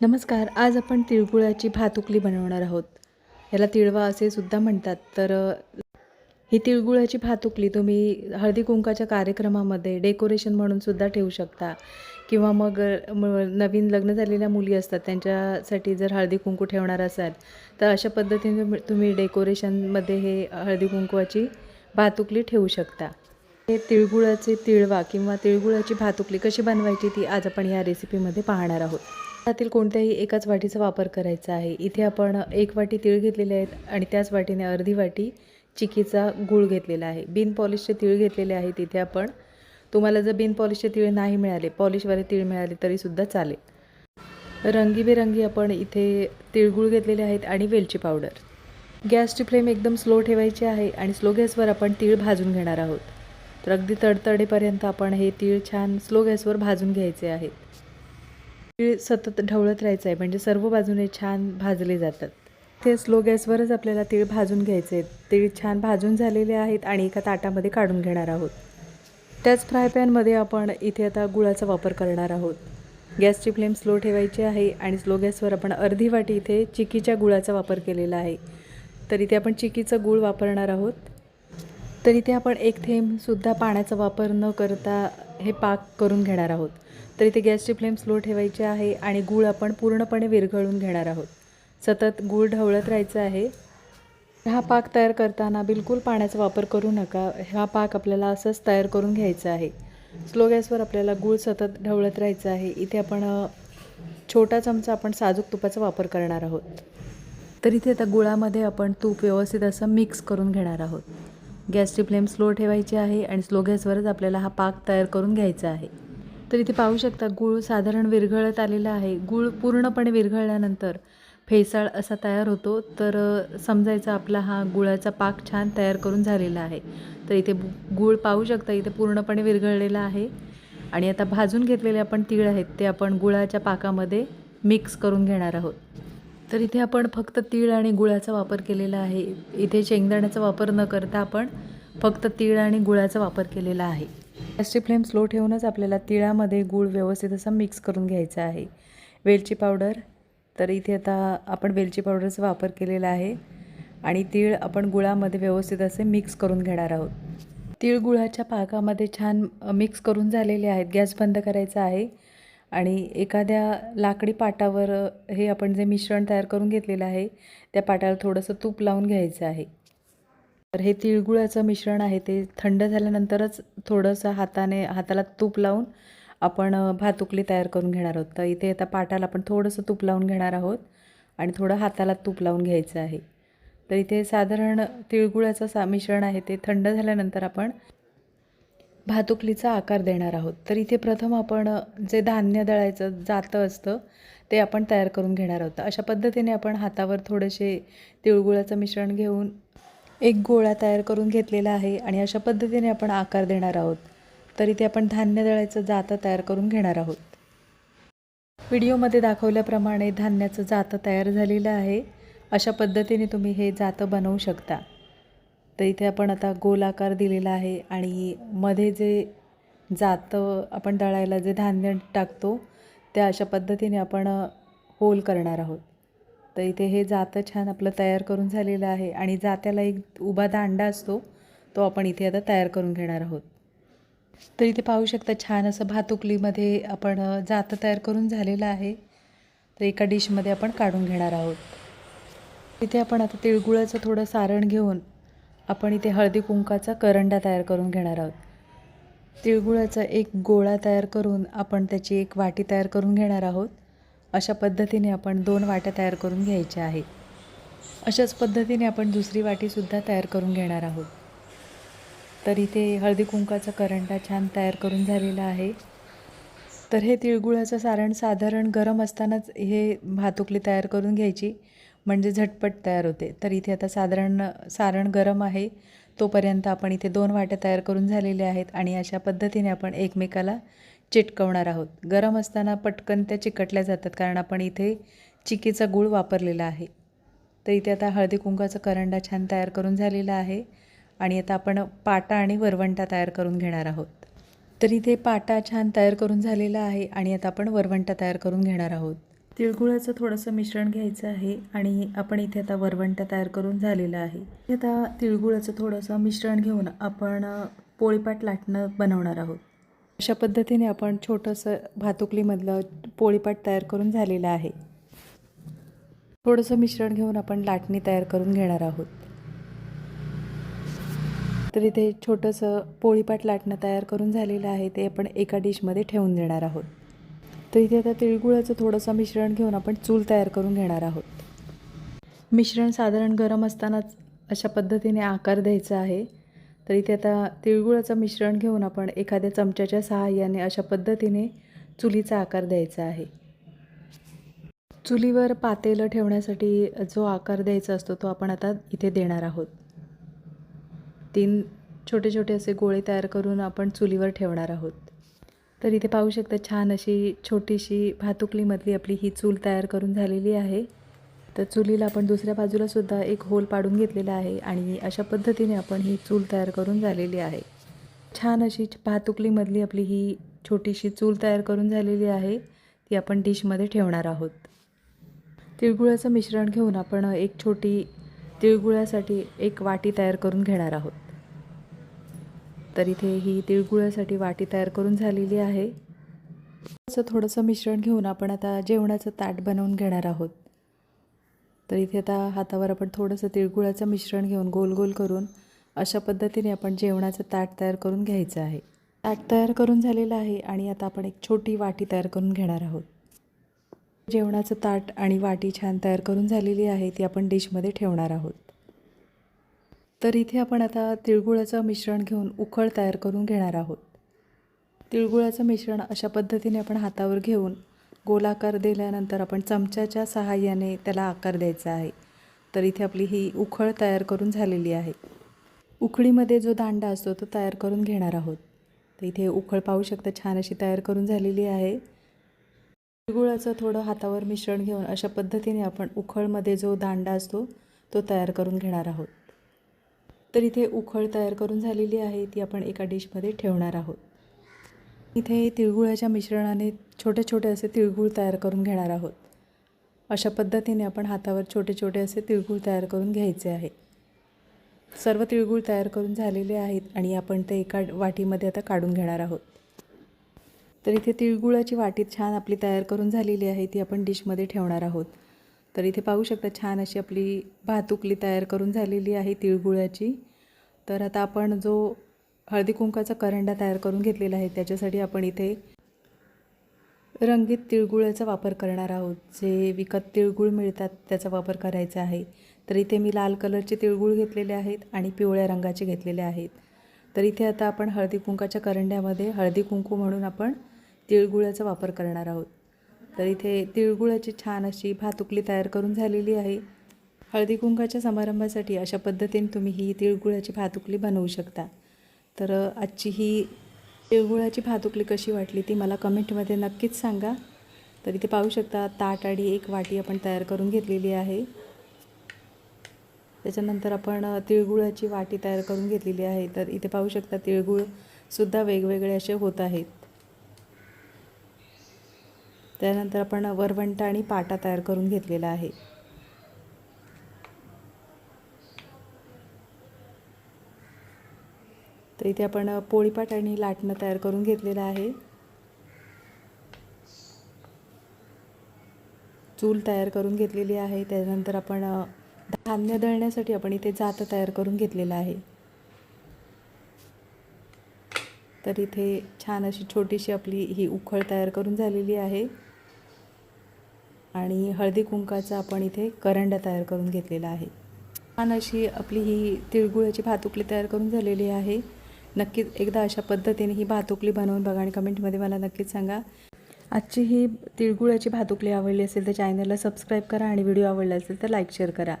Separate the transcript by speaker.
Speaker 1: नमस्कार आज आपण तिळगुळाची भातुकली बनवणार आहोत. याला तिळवा असे सुद्धा म्हणतात. तर ही तिळगुळाची भातुकली तुम्ही हळदी कुंकाच्या कार्यक्रमामध्ये डेकोरेशन म्हणून सुद्धा ठेवू शकता. किंवा मग नवीन लग्न झालेल्या मुली असतात त्यांच्यासाठी जर हळदी कुंकू ठेवणार असाल तर अशा पद्धतीने तुम्ही- तुम्ही डेकोरेशनमध्ये हे हळदी कुंकवाची भातुकली ठेवू शकता. हे तिळगुळाचे तिळवा किंवा तिळगुळाची भातुकली कशी बनवायची ती आज आपण या रेसिपीमध्ये पाहणार आहोत. त्यातील कोणत्याही एकाच वाटीचा वापर करायचा आहे. इथे आपण एक वाटी तीळ घेतलेले आहेत आणि त्याच वाटीने अर्धी वाटी चिकीचा गूळ घेतलेला आहे. बिन पॉलिशचे तीळ घेतलेले आहेत. इथे आपण तुम्हाला जर बिन पॉलिशचे तीळ नाही मिळाले पॉलिशवाले तीळ मिळाले तरीसुद्धा चालेल. रंगीबेरंगी आपण इथे तिळगुळ घेतलेले आहेत आणि वेलची पावडर. गॅसची फ्लेम एकदम स्लो ठेवायची आहे आणि स्लो गॅसवर आपण तीळ भाजून घेणार आहोत. तर अगदी तडतडेपर्यंत आपण हे तीळ छान स्लो गॅसवर भाजून घ्यायचे आहेत. तीळ सतत ढवळत राहायचं आहे. म्हणजे सर्व बाजूने छान भाजले जातात. ते स्लो गॅसवरच आपल्याला तीळ भाजून घ्यायचे. आहेत तीळ छान भाजून झालेले आहेत आणि एका ताटामध्ये काढून घेणार आहोत. त्याच फ्राय पॅनमध्ये आपण इथे आता गुळाचा वापर करणार आहोत. गॅसची फ्लेम स्लो ठेवायची आहे आणि स्लो गॅसवर आपण अर्धी वाटी इथे चिकीच्या गुळाचा वापर केलेला आहे. तर इथे आपण चिकीचं गूळ वापरणार आहोत. तर इथे आपण एक थेंबसुद्धा पाण्याचा वापर न करता हे पाक करून घेणार आहोत. तर इथे गॅसची फ्लेम स्लो ठेवायची आहे आणि गूळ आपण पूर्णपणे विरघळून घेणार आहोत. सतत गूळ ढवळत राहायचं आहे. हा पाक तयार करताना बिलकुल पाण्याचा वापर करू नका. हा पाक आपल्याला असंच तयार करून घ्यायचा आहे. स्लो गॅसवर आपल्याला गूळ सतत ढवळत राहायचं आहे. इथे आपण छोटा चमचा आपण साजूक तुपाचा वापर करणार आहोत. तर इथे आता गुळामध्ये आपण तूप व्यवस्थित असं मिक्स करून घेणार आहोत. गॅसची फ्लेम स्लो ठेवायची आहे आणि स्लो गॅसवरच आपल्याला हा पाक तयार करून घ्यायचा आहे. तर इथे पाहू शकता गूळ साधारण विरघळत आलेला आहे. गूळ पूर्णपणे विरघळल्यानंतर फेसाळ असा तयार होतो. तर समजायचा आपला हा गुळाचा पाक छान तयार करून झालेला आहे. तर इथे गूळ पाहू शकता इथे पूर्णपणे विरघळलेला आहे. आणि आता भाजून घेतलेले आपण तीळ आहेत ते आपण गुळाच्या पाकामध्ये मिक्स करून घेणार आहोत. तर इथे आपण फक्त तीळ आणि गुळाचा वापर केलेला आहे. इथे शेंगदाण्याचा वापर न करता आपण फक्त तीळ आणि गुळाचा वापर केलेला आहे. गॅसची फ्लेम स्लो ठेवूनच आपल्याला तिळामध्ये गूळ व्यवस्थित असा मिक्स करून घ्यायचा आहे. वेलची पावडर तर इथे आता आपण वेलची पावडरचा वापर केलेला आहे. आणि तीळ आपण गुळामध्ये व्यवस्थित असे मिक्स करून घेणार आहोत. तीळ गुळाच्या पाकामध्ये छान मिक्स करून झालेले आहेत. गॅस बंद करायचा आहे. आणि एखाद्या लाकडी पाटावर हे आपण जे मिश्रण तयार करून घेतलेलं आहे त्या पाटाला थोडंसं तूप लावून घ्यायचं आहे. तर हे तिळगुळाचं मिश्रण आहे ते थंड झाल्यानंतरच थोडंसं हाताने हाताला तूप लावून आपण भातुकली तयार करून घेणार आहोत. तर इथे आता पाटाला आपण थोडंसं तूप लावून घेणार आहोत आणि थोडं हाताला तूप लावून घ्यायचं आहे. तर इथे साधारण तिळगुळाचं सा मिश्रण आहे ते थंड झाल्यानंतर आपण भातुकलीचा आकार देणार आहोत. तर इथे प्रथम आपण जे धान्य दळायचं जातं असतं ते आपण तयार करून घेणार आहोत. अशा पद्धतीने आपण हातावर थोडेसे तिळगुळाचं मिश्रण घेऊन एक गोळा तयार करून घेतलेला आहे आणि अशा पद्धतीने आपण आकार देणार आहोत. तर इथे आपण धान्य दळायचं जातं तयार करून घेणार आहोत. व्हिडिओमध्ये दाखवल्याप्रमाणे धान्याचं जातं तयार झालेलं आहे. अशा पद्धतीने तुम्ही हे जातं बनवू शकता. तर इथे आपण आता गोल आकार दिलेला आहे आणि मध्ये जे जातं आपण दळायला जे धान्य टाकतो त्या अशा पद्धतीने आपण होल करणार आहोत. तर इथे हे जातं छान आपलं तयार करून झालेलं आहे आणि जात्याला एक उभा दांडा असतो तो आपण इथे आता तयार करून घेणार आहोत. तर इथे पाहू शकता छान असं भातुकलीमध्ये आपण जातं तयार करून झालेलं आहे. तर एका डिशमध्ये आपण काढून घेणार आहोत. इथे आपण आता तिळगुळाचं थोडं सारण घेऊन आपण इथे हळदी कुंकाचा करंडा तयार करून घेणार आहोत. तिळगुळाचा एक गोळा तयार करून आपण त्याची एक वाटी तयार करून घेणार आहोत. अशा पद्धतीने आपण दोन वाट्या तयार करून घ्यायच्या आहेत. अशाच पद्धतीने आपण दुसरी वाटीसुद्धा तयार करून घेणार आहोत. तर इथे हळदी कुंकाचा करंडा छान तयार करून झालेला आहे. तर हे तिळगुळाचं सारण साधारण गरम असतानाच हे भातुकली तयार करून घ्यायची. म्हणजे झटपट तयार होते. तर इथे आता साधारण सारण गरम आहे. तोपर्यंत आपण इथे दोन वाट्या तयार करून झालेल्या आहेत आणि अशा पद्धतीने आपण एकमेकाला चिटकवणार आहोत. गरम असताना पटकन त्या चिकटल्या जातात कारण आपण इथे चिकीचा गूळ वापरलेला आहे. तर इथे आता हळदी कुंकाचा करंडा छान तयार करून झालेला आहे आणि आता आपण पाटा आणि वरवंटा तयार करून घेणार आहोत. तर इथे पाटा छान तयार करून झालेला आहे आणि आता आपण वरवंटा तयार करून घेणार आहोत. तिळगुळाचं थोडंसं मिश्रण घ्यायचं आहे आणि आपण इथे आता वरवंटा तयार करून झालेला आहे. इथे आता तिळगुळाचं थोडंसं मिश्रण घेऊन आपण पोळीपाट लाटणं बनवणार आहोत. अशा पद्धतीने आपण छोटंसं भातुकलीमधलं पोळीपाट तयार करून झालेलं आहे. थोडंसं मिश्रण घेऊन आपण लाटणी तयार करून घेणार आहोत. तर इथे छोटंसं पोळीपाट लाटणं तयार करून झालेलं आहे ते आपण एका डिशमध्ये ठेवून देणार आहोत. तर इथे आता तिळगुळाचं थोडंसं मिश्रण घेऊन आपण चूल तयार करून घेणार आहोत. मिश्रण साधारण गरम असतानाच अशा पद्धतीने आकार द्यायचा आहे. तर इथे आता तिळगुळाचं मिश्रण घेऊन आपण एखाद्या चमच्याच्या सहाय्याने अशा पद्धतीने चुलीचा आकार द्यायचा आहे. चुलीवर पातेलं ठेवण्यासाठी जो आकार द्यायचा असतो तो आपण आता इथे देणार आहोत. तीन छोटे छोटे असे गोळे तयार करून आपण चुलीवर ठेवणार आहोत. तर इथे पाहू शकता छान अशी छोटीशी भातुकलीमधली आपली ही चूल तयार करून झालेली आहे. तर चुलीला आपण दुसऱ्या बाजूला सुद्धा एक होल पाडून घेतलेला आहे आणि अशा पद्धतीने आपण ही चूल तयार करून झालेली आहे. छान अशी भातुकलीमधली आपली ही छोटीशी चूल तयार करून झालेली आहे. ती आपण डिशमध्ये ठेवणार आहोत. तिळगुळाचं मिश्रण घेऊन आपण एक छोटी तिळगुळासाठी एक वाटी तयार करून घेणार आहोत. तर इथे ही तिळगुळासाठी वाटी तयार करून झालेली आहे. असं थोडंसं मिश्रण घेऊन आपण आता जेवणाचं ताट बनवून घेणार आहोत. तर इथे आता हातावर आपण थोडंसं तिळगुळाचं मिश्रण घेऊन गोल गोल करून अशा पद्धतीने आपण जेवणाचं ताट तयार करून घ्यायचं आहे. ताट तयार करून झालेलं आहे आणि आता आपण एक छोटी वाटी तयार करून घेणार आहोत. जेवणाचं ताट आणि वाटी छान तयार करून झालेली आहे ती आपण डिशमध्ये ठेवणार आहोत. तर इथे आपण आता तिळगुळाचं मिश्रण घेऊन उखळ तयार करून घेणार आहोत. तिळगुळाचं मिश्रण अशा पद्धतीने आपण हातावर घेऊन गोलाकार दिल्यानंतर आपण चमच्याच्या सहाय्याने त्याला आकार द्यायचा आहे. तर इथे आपली ही उखळ तयार करून झालेली आहे. उखळीमध्ये जो दांडा असतो तो तयार करून घेणार आहोत. तर इथे उखळ पाहू शकता छान अशी तयार करून झालेली आहे. तिळगुळाचं थोडं हातावर मिश्रण घेऊन अशा पद्धतीने आपण उखळमध्ये जो दांडा असतो तो तयार करून घेणार आहोत. तर इथे उखळ तयार करून झालेली आहे ती आपण एका डिशमध्ये ठेवणार आहोत. इथे तिळगुळाच्या मिश्रणाने छोटे छोटे असे तिळगुळ तयार करून घेणार आहोत. अशा पद्धतीने आपण हातावर छोटे छोटे असे तिळगुळ तयार करून घ्यायचे आहे. सर्व तिळगुळ तयार करून झालेले आहेत आणि आपण ते एका वाटीमध्ये आता काढून घेणार आहोत. तर इथे तिळगुळाची वाटी छान आपली तयार करून झालेली आहे ती आपण डिशमध्ये ठेवणार आहोत. तर इथे पाहू शकता छान अशी आपली भातुकली तयार करून झालेली आहे तिळगुळाची. तर आता आपण जो हळदी कुंकाचा करंडा तयार करून घेतलेला आहे त्याच्यासाठी आपण इथे रंगीत तिळगुळाचा वापर करणार आहोत. जे विकत तिळगुळ मिळतात त्याचा वापर करायचा आहे. तर इथे मी लाल कलरचे तिळगुळ घेतलेले आहेत आणि पिवळ्या रंगाचे घेतलेले आहेत. तर इथे आता आपण हळदी कुंकाच्या करंड्यामध्ये हळदी कुंकू म्हणून आपण तिळगुळाचा वापर करणार आहोत. तर इथे तिळगुळाची छान अशी भातुकली तयार करून झालेली आहे. हळदी कुंकाच्या समारंभासाठी अशा पद्धतीने तुम्ही ही तिळगुळाची भातुकली बनवू शकता. तर आजची ही तिळगुळाची भातुकली कशी वाटली ती मला कमेंटमध्ये नक्कीच सांगा. तर इथे पाहू शकता ताट एक वाटी आपण तयार करून घेतलेली आहे. त्याच्यानंतर आपण तिळगुळाची वाटी तयार करून घेतलेली आहे. तर इथे पाहू शकता तिळगुळसुद्धा वेगवेगळे असे होत आहेत. त्यानंतर आपण वरवंटा आणि पाटा तयार करून घेतलेला आहे. तर इथे आपण पोळीपाट आणि लाटणं तयार करून घेतलेलं आहे. चूल तयार करून घेतलेली आहे. त्यानंतर आपण धान्य दळण्यासाठी आपण इथे जातं तयार करून घेतलेलं आहे. तर इथे छान अशी छोटीशी आपली ही उखळ तयार करून झालेली आहे. आणि हळदी कुंकाचा आपण इथे करंडा तयार करून घेतलेला आहे. छान अशी आपली ही तिळगुळाची भातुकली तयार करून झालेली आहे. नक्कीच एकदा अशा पद्धतीने ही भातुकली बनवून बघा आणि कमेंटमध्ये मला नक्कीच सांगा. आजची ही तिळगुळाची भातुकली आवडली असेल तर चॅनलला सबस्क्राईब करा आणि व्हिडिओ आवडला असेल तर लाईक शेअर करा.